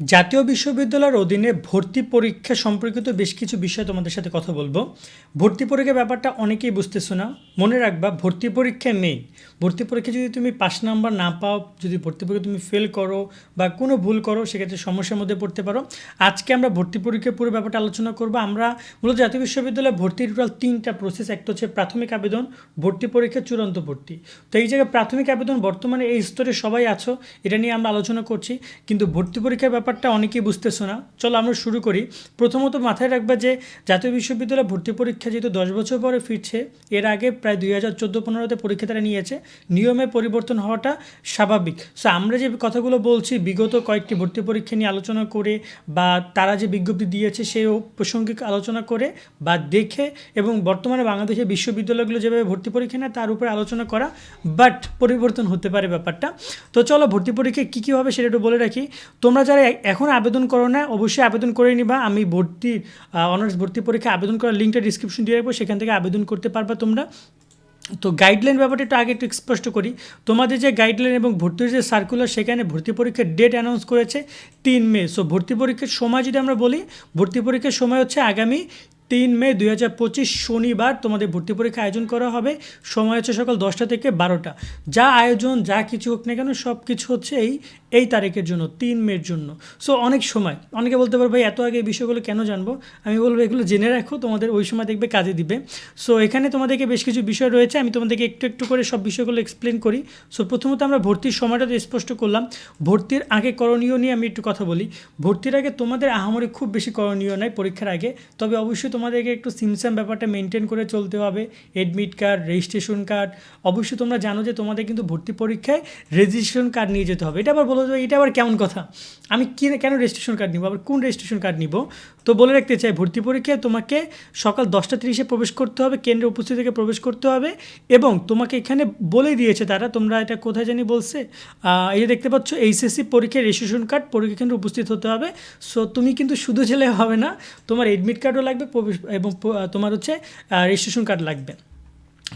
জাতীয় বিশ্ববিদ্যালয়ের অধীনে ভর্তি পরীক্ষা সম্পর্কিত বেশ কিছু বিষয় তোমাদের সাথে কথা বলব। ভর্তি পরীক্ষার ব্যাপারটা অনেকেই বুঝতেছো না। মনে রাখবা, ভর্তি পরীক্ষা নেই। ভর্তি পরীক্ষা যদি তুমি পাস নাম্বার না পাও, যদি ভর্তি পরীক্ষা তুমি ফেল করো বা কোনো ভুল করো, সেক্ষেত্রে সমস্যার মধ্যে পড়তে পারো। আজকে আমরা ভর্তি পরীক্ষার পুরো ব্যাপারটা আলোচনা করব। আমরা মূলত জাতীয় বিশ্ববিদ্যালয়ে ভর্তির টোটাল তিনটা প্রসেস একটা হচ্ছে প্রাথমিক আবেদন, ভর্তি পরীক্ষা, চূড়ান্ত ভর্তি। তো এই জায়গায় প্রাথমিক আবেদন বর্তমানে এই স্তরে সবাই আছো, এটা নিয়ে আমরা আলোচনা করছি। কিন্তু ভর্তি পরীক্ষার ব্যাপারটা অনেকেই বুঝতেছো না। চলো আমরা শুরু করি। প্রথমত মাথায় রাখবা যে জাতীয় বিশ্ববিদ্যালয়ে ভর্তি পরীক্ষা যেহেতু দশ বছর পরে ফিরছে, এর আগে প্রায় দুই হাজার চোদ্দ পনেরোতে পরীক্ষা তারা নিয়েছে। নিয়মে পরিবর্তন হওয়াটা স্বাভাবিক। সো আমরা যে কথাগুলো বলছি, বিগত কয়েকটি ভর্তি পরীক্ষা নিয়ে আলোচনা করে বা তারা যে বিজ্ঞপ্তি দিয়েছে সেও প্রসঙ্গিক আলোচনা করে বা দেখে এবং বর্তমানে বাংলাদেশের বিশ্ববিদ্যালয়গুলো যেভাবে ভর্তি পরীক্ষা নেয় তার উপরে আলোচনা করা বাট পরিবর্তন হতে পারে ব্যাপারটা। তো চলো ভর্তি পরীক্ষা কী কী হবে সেটা একটু বলে রাখি। তোমরা যারা এখন আবেদন করো না, অবশ্যই আবেদন করে নিবা। আমি ভর্তি অনার্স ভর্তি পরীক্ষা আবেদন করার লিঙ্কটা ডিসক্রিপশন দিয়ে রাখব, সেখান থেকে আবেদন করতে পারবা তোমরা। তো গাইডলাইন ব্যাপারটা একটু আগে একটু স্পষ্ট করি। তোমাদের যে গাইডলাইন এবং ভর্তির যে সার্কুলার সেখানে ভর্তি পরীক্ষার ডেট অ্যানাউন্স করেছে তিন মে। সো ভর্তি পরীক্ষার সময় যদি আমরা বলি, ভর্তি পরীক্ষার সময় হচ্ছে আগামী তিন মে দুই হাজার পঁচিশ শনিবার তোমাদের ভর্তি পরীক্ষা আয়োজন করা হবে। সময় হচ্ছে সকাল দশটা থেকে বারোটা। যা আয়োজন, যা কিছু হোক না কেন সব কিছু হচ্ছে এই এই তারিখের জন্য, তিন মের জন্য। সো অনেক সময়। অনেকে বলতে পারবে ভাই, এত আগে এই বিষয়গুলো কেন জানব? আমি বলব, এগুলো জেনে রাখো, তোমাদের ওই সময় দেখবে কাজে দিবে। সো এখানে তোমাদেরকে বেশ কিছু বিষয় রয়েছে। আমি তোমাদেরকে একটু একটু করে সব বিষয়গুলো এক্সপ্লেন করি। সো প্রথমত আমরা ভর্তির সময়টা তো স্পষ্ট করলাম, ভর্তির আগে করণীয় নিয়ে আমি একটু কথা বলি। ভর্তির আগে তোমাদের আহামরি খুব বেশি করণীয় নাই পরীক্ষার আগে। তবে অবশ্যই তোমাদেরকে একটু সিমসাম ব্যাপারটা মেনটেন করে চলতে হবে। এডমিট কার্ড রেজিস্ট্রেশন কার্ড অবশ্যই তোমরা জানো যে তোমাদের কিন্তু ভর্তি পরীক্ষায় রেজিস্ট্রেশন কার্ড নিয়ে যেতে হবে। এটা আবার বলো এটা আবার কেমন কথা? আমি কি কেন রেজিস্ট্রেশন কার্ড নিব? আবার কোন রেজিস্ট্রেশন কার্ড নিব? তো বলে রাখতে চাই, ভর্তি পরীক্ষায় তোমাকে সকাল দশটা তিরিশে প্রবেশ করতে হবে কেন্দ্রে উপস্থিত থেকে প্রবেশ করতে হবে এবং তোমাকে এখানে বলে দিয়েছে তারা, তোমরা এটা কোথায় জানি বলছে? এই যে দেখতে পাচ্ছ, এইচএসসি পরীক্ষায় রেজিস্ট্রেশন কার্ড পরীক্ষা কেন্দ্রে উপস্থিত হতে হবে। সো তুমি কিন্তু শুধু ছেলে হবে না, তোমার এডমিট কার্ডও লাগবে এবং তোমার হচ্ছে রেজিস্ট্রেশন কার্ড লাগবে।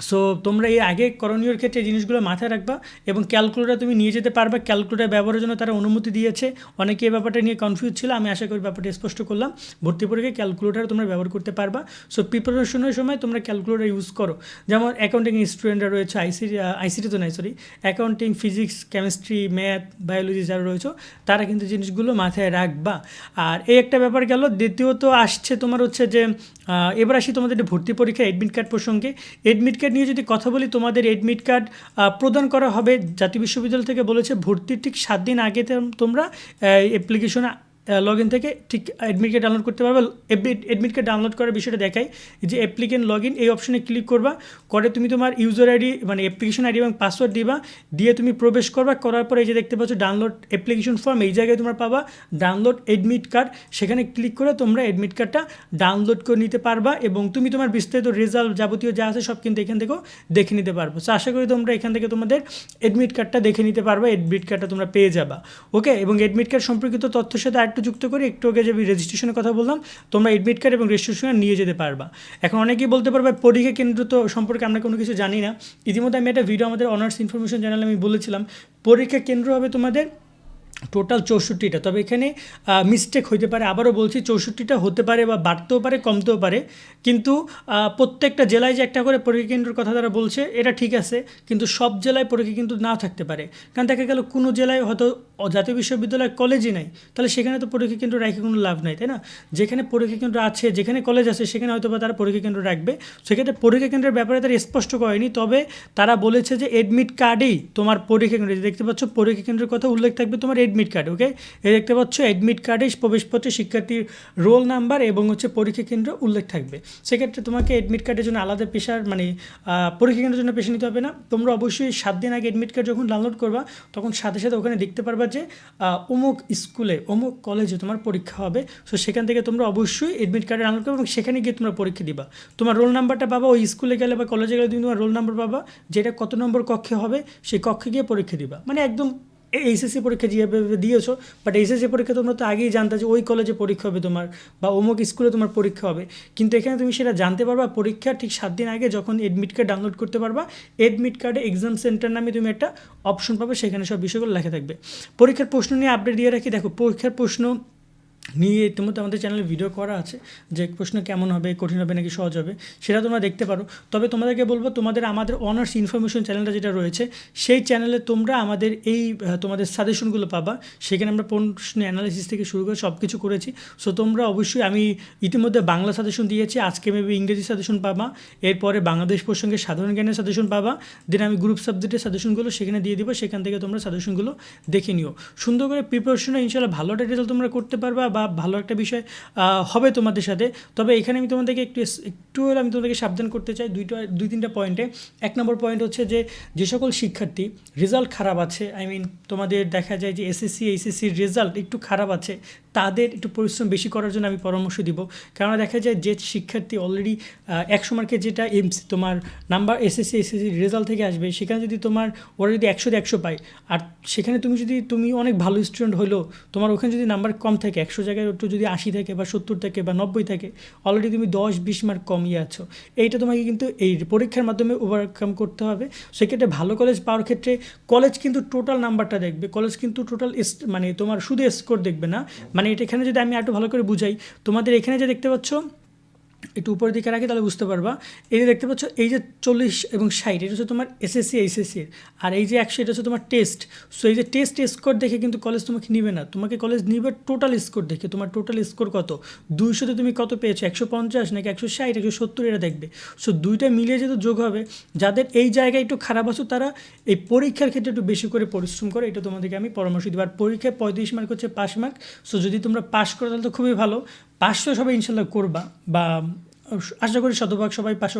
সো তোমরা এই আগে করণীয়র ক্ষেত্রে জিনিসগুলো মাথায় রাখবা এবং ক্যালকুলেটার তুমি নিয়ে যেতে পারবে। ক্যালকুলেটার ব্যবহারের জন্য তারা অনুমতি দিয়েছে। অনেকে এই ব্যাপারটা নিয়ে কনফিউজ ছিল। আমি আশা করি ব্যাপারটা স্পষ্ট করলাম। ভর্তি পরীক্ষায় ক্যালকুলেটার তোমরা ব্যবহার করতে পারবা। সো প্রিপারেশনের সময় তোমরা ক্যালকুলেটার ইউজ করো। যেমন অ্যাকাউন্টিং স্টুডেন্টরা রয়েছে আইসিটি আইসিটি তো নাই sorry accounting physics chemistry math biology যারা রয়েছে, তারা কিন্তু জিনিসগুলো মাথায় রাখবা। আর এই একটা ব্যাপার গেল, দ্বিতীয়ত আসছে তোমার হচ্ছে যে এবার আসি তোমাদের ভর্তি পরীক্ষা অ্যাডমিট কার্ড প্রসঙ্গে। এডমিট কার্ড নিয়ে যদি কথা বলি, তোমাদের এডমিট কার্ড প্রদান করা হবে। জাতীয় বিশ্ববিদ্যালয় থেকে বলেছে, ভর্তির ঠিক সাত দিন আগে তোমরা অ্যাপ্লিকেশন লগ ইন থেকে ঠিক অ্যাডমিট কার্ড ডাউনলোড করতে পারবে। অ্যাডমিট কার্ড ডাউনলোড করার বিষয়টা দেখাই যে অ্যাপ্লিকেন্ট লগ ইন এই অপশনে ক্লিক করবা। করে তুমি তোমার ইউজার আইডি মানে অ্যাপ্লিকেশন আইডি এবং পাসওয়ার্ড দিবা। দিয়ে তুমি প্রবেশ করবা। করার পরে এই যে দেখতে পাচ্ছ ডাউনলোড অ্যাপ্লিকেশন ফর্ম এই জায়গায় তোমরা পাবা ডাউনলোড এডমিট কার্ড সেখানে ক্লিক করে তোমরা এডমিট কার্ডটা ডাউনলোড করে নিতে পারবা এবং তুমি তোমার বিস্তারিত রেজাল্ট যাবতীয় যা আছে সব কিন্তু এখান থেকেও দেখে নিতে পারব। সো আশা করি তোমরা এখান থেকে তোমাদের অ্যাডমিট কার্ডটা দেখে নিতে পারবা। এডমিট কার্ডটা তোমরা পেয়ে যাবা। ওকে এবং এডমিট কার্ড সম্পর্কিত তথ্যের সাথে আরেকটু যুক্ত করে একটু আগে যে রেজিস্ট্রেশনের কথা বললাম, তোমরা এডমিট কার্ড এবং রেজিস্ট্রেশন নিয়ে যেতে পারবা। এখন অনেকেই বলতে পারবে পরীক্ষা কেন্দ্র তো সম্পর্কে আমরা কোনো কিছু জানি না। ইতিমধ্যে আমি একটা ভিডিও আমাদের অনার্স ইনফরমেশন চ্যানেলে আমি বলেছিলাম, পরীক্ষা কেন্দ্র হবে তোমাদের টোটাল চৌষট্টিটা। তবে এখানে মিস্টেক হইতে পারে, আবারও বলছি, চৌষট্টিটা হতে পারে বা বাড়তেও পারে, কমতেও পারে। কিন্তু প্রত্যেকটা জেলায় যে একটা করে পরীক্ষা কেন্দ্রের কথা তারা বলছে, এটা ঠিক আছে। কিন্তু সব জেলায় পরীক্ষা কিন্তু না থাকতে পারে। কারণ দেখা গেল, কোনো জেলায় হয়তো জাতীয় বিশ্ববিদ্যালয় কলেজই নাই, তাহলে সেখানে তো পরীক্ষা কেন্দ্র রেখে কোনো লাভ নাই, তাই না? যেখানে পরীক্ষা কেন্দ্র আছে, যেখানে কলেজ আছে, সেখানে হয়তো বা তারা পরীক্ষা কেন্দ্র রাখবে। সেক্ষেত্রে পরীক্ষা কেন্দ্রের ব্যাপারে তারা স্পষ্ট করেনি, তবে তারা বলেছে যে এডমিট কার্ডেই তোমার পরীক্ষা কেন্দ্র দেখতে পাচ্ছ পরীক্ষা কেন্দ্রের কথা উল্লেখ থাকবে তোমার এডমিট কার্ড ওকে এই দেখতে পাচ্ছ এডমিট কার্ডে প্রবেশপত্রে শিক্ষার্থীর রোল নাম্বার এবং হচ্ছে পরীক্ষা কেন্দ্র উল্লেখ থাকবে। সেক্ষেত্রে তোমাকে এডমিট কার্ডের জন্য আলাদা পেশার মানে পরীক্ষা কেন্দ্রের জন্য পেশা নিতে হবে না। তোমরা অবশ্যই সাত দিন আগে এডমিট কার্ড যখন ডাউনলোড করবা, তখন সাথে সাথে ওখানে দেখতে পারবা যে অমুক স্কুলে, অমুক কলেজে তোমার পরীক্ষা হবে সো সেখান থেকে তোমরা অবশ্যই এডমিট কার্ডে ডাউনলোড করবে এবং সেখানে গিয়ে তোমরা পরীক্ষা দিবা। তোমার রোল নাম্বারটা পাবা, ওই স্কুলে গেলে বা কলেজে গেলে তুমি তোমার রোল নাম্বার পাবা, যেটা কত নম্বর কক্ষে হবে, সেই কক্ষে গিয়ে পরীক্ষা দিবা। মানে একদম এইচএসসি পরীক্ষা যেভাবে দিয়েছ বাট এইচএসসি পরীক্ষা তোমরা তো আগেই জানতে যে ওই কলেজে পরীক্ষা হবে তোমার, বা অমুক স্কুলে তোমার পরীক্ষা হবে। কিন্তু এখানে তুমি সেটা জানতে পারবা পরীক্ষা ঠিক সাত দিন আগে যখন এডমিট কার্ড ডাউনলোড করতে পারবা এডমিট কার্ডে এক্সাম সেন্টার নামে তুমি একটা অপশন পাবে, সেখানে সব বিষয়গুলো লেখা থাকবে। পরীক্ষার প্রশ্ন নিয়ে আপডেট দিয়ে রাখি, দেখো, পরীক্ষার প্রশ্ন নিয়ে ইতিমধ্যে আমাদের চ্যানেলে ভিডিও করা আছে যে প্রশ্ন কেমন হবে, কঠিন হবে নাকি সহজ হবে, সেটা তোমরা দেখতে পারো। তবে তোমাদেরকে বলব, তোমাদের আমাদের অনার্স ইনফরমেশন চ্যানেলটা যেটা রয়েছে, সেই চ্যানেলে তোমরা আমাদের এই তোমাদের সাজেশনগুলো পাবা। সেখানে আমরা প্রশ্ন অ্যানালিসিস থেকে শুরু করে সব কিছু করেছি। সো তোমরা অবশ্যই, আমি ইতিমধ্যে বাংলা সাজেশন দিয়েছি, আজকে মেবি ইংরেজি সাজেশন পাবা। এরপরে বাংলাদেশ প্রসঙ্গে সাধারণ জ্ঞানের সাজেশন পাবা। দেন আমি গ্রুপ সাবজেক্টের সাজেশনগুলো সেখানে দিয়ে দিব, সেখান থেকে তোমরা সাজেশনগুলো দেখে নিও। সুন্দর করে প্রিপারেশনে ইনশাল্লাহ ভালো একটা রেজাল্ট তোমরা করতে পারবা বা ভালো একটা বিষয় হবে তোমাদের সাথে। তবে এখানে আমি তোমাদেরকে একটু একটু হলে আমি তোমাদেরকে সাবধান করতে চাই দুইটা, দুই তিনটা পয়েন্টে। এক নম্বর পয়েন্ট হচ্ছে যে যে সকল শিক্ষার্থী, রেজাল্ট খারাপ আছে আই মিন তোমাদের দেখা যায় যে এসএসসি এইচএসসির রেজাল্ট একটু খারাপ আছে, তাদের একটু পরিশ্রম বেশি করার জন্য আমি পরামর্শ দিব। কেননা দেখা যায় যে শিক্ষার্থী অলরেডি একশো মার্কে যেটা এমসি তোমার নাম্বার এসএসসি এসএসসি রেজাল্ট থেকে আসবে, সেখানে যদি তোমার ওরা যদি একশোতে একশো পায়, আর সেখানে তুমি যদি, তুমি অনেক ভালো স্টুডেন্ট হলেও, তোমার ওখানে যদি নাম্বার কম থাকে, একশো জায়গায় একটু যদি আশি থাকে বা সত্তর থাকে বা নব্বই থাকে অলরেডি তুমি দশ, বিশ মার্ক কমিয়ে আছো। এইটা তোমাকে কিন্তু এই পরীক্ষার মাধ্যমে ওভারকাম করতে হবে। সেক্ষেত্রে ভালো কলেজ পাওয়ার ক্ষেত্রে কলেজ কিন্তু টোটাল নাম্বারটা দেখবে। কলেজ কিন্তু টোটাল মানে তোমার শুধু স্কোর দেখবে না। মানে এটা এখানে যদি আমি একটু ভালো করে বুঝাই, তোমাদের এখানে যে দেখতে পাচ্ছ একটু উপরের দিকে রাখি তাহলে বুঝতে পারবা। এই যে দেখতে পাচ্ছ, এই যে চল্লিশ এবং ষাট, এটা হচ্ছে তোমার এসএসসি এইচএসসির আর এই যে একশো, এটা হচ্ছে তোমার টেস্ট সো এই যে টেস্ট স্কোর দেখে কিন্তু কলেজ তোমাকে নিবে না। তোমাকে কলেজ নিবে টোটাল স্কোর দেখে। তোমার টোটাল স্কোর কত? দুইশোতে তুমি কত পেয়েছ? একশো পঞ্চাশ নাকি একশো ষাট, একশো সত্তর, এটা দেখবে। সো দুইটা মিলিয়ে যেহেতু যোগ হবে, যাদের এই জায়গায় একটু খারাপ আছো, তারা এই পরীক্ষার ক্ষেত্রে একটু বেশি করে পরিশ্রম করে। এটা তোমাদেরকে আমি পরামর্শ দিব। আর পরীক্ষায় পঁয়ত্রিশ মার্ক হচ্ছে পাশ মার্ক সো যদি তোমরা পাস করো, তাহলে তো খুবই ভালো। তো সবাই ইনশাল্লাহ করবা বা আশা করি শতভাগ সবাই পাশ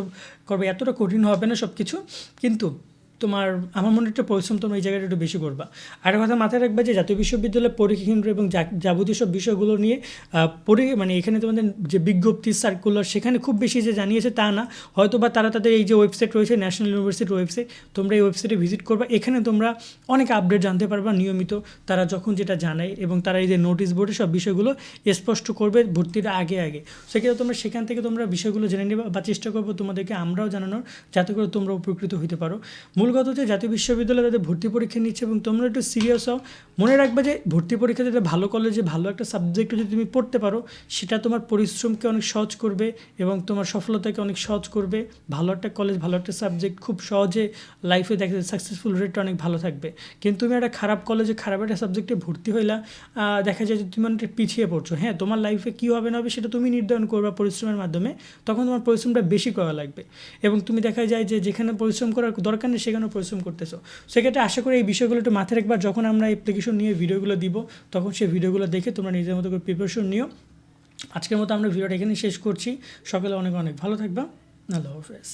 করবে। এতটা কঠিন হবে না সব কিছু কিন্তু তোমার, আমার মনে একটা পরিশ্রম তোমরা এই জায়গাটা একটু বেশি করবা। আর কথা মাথায় রাখবে যে জাতীয় বিশ্ববিদ্যালয়ের পরীক্ষা কেন্দ্র এবং যাবতীয় সব বিষয়গুলো নিয়ে পরি মানে এখানে তোমাদের যে বিজ্ঞপ্তি সার্কুলার সেখানে খুব বেশি যে জানিয়েছে তা না। হয়তো বা তারা তাদের এই যে ওয়েবসাইট রয়েছে ন্যাশনাল ইউনিভার্সিটির ওয়েবসাইট তোমরা এই ওয়েবসাইটে ভিজিট করবা। এখানে তোমরা অনেক আপডেট জানতে পারবা নিয়মিত। তারা যখন যেটা জানায় এবং তারা এই যে নোটিশ বোর্ডে সব বিষয়গুলো স্পষ্ট করবে ভর্তির আগে আগে। সেক্ষেত্রে তোমরা সেখান থেকে তোমরা বিষয়গুলো জেনে নেবে বা চেষ্টা করব তোমাদেরকে আমরাও জানানোর, যাতে করে তোমরা উপকৃত হতে পারো। মূল কথা হচ্ছে জাতীয় বিশ্ববিদ্যালয়ে তাদের ভর্তি পরীক্ষা নিচ্ছে এবং তোমরা একটু সিরিয়াস হও। মনে রাখবে যে ভর্তি পরীক্ষা যাতে ভালো কলেজে ভালো একটা সাবজেক্ট যদি তুমি পড়তে পারো, সেটা তোমার পরিশ্রমকে অনেক সহজ করবে এবং তোমার সফলতাকে অনেক সহজ করবে। ভালো একটা কলেজ ভালো একটা সাবজেক্ট খুব সহজে লাইফে দেখা যায় সাকসেসফুল রেটটা অনেক ভালো থাকবে। কিন্তু তুমি একটা খারাপ কলেজে খারাপ একটা সাবজেক্টে ভর্তি হইলা দেখা যায় যে তুমি অনেকটা পিছিয়ে পড়ছো। হ্যাঁ তোমার লাইফে কী হবে না হবে সেটা তুমি নির্ধারণ করবে পরিশ্রমের মাধ্যমে। তখন তোমার পরিশ্রমটা বেশি করা লাগবে। এবং তুমি দেখা যায় যে যেখানে পরিশ্রম করার দরকার নেই সেখানেও পরিশ্রম করতেছো। সেক্ষেত্রে আশা করি এই বিষয়গুলো একটু মাথায় রাখবার যখন আমরা অ্যাপ্লিকেশন নিয়ে ভিডিওগুলো দিব, তখন সেই ভিডিওগুলো দেখে তোমরা নিজের মতো করে প্রিপারেশন নিও। আজকের মতো আমরা ভিডিওটা এখানে শেষ করছি। সকালে অনেক অনেক ভালো থাকবা। আল্লাহ হাফেজ।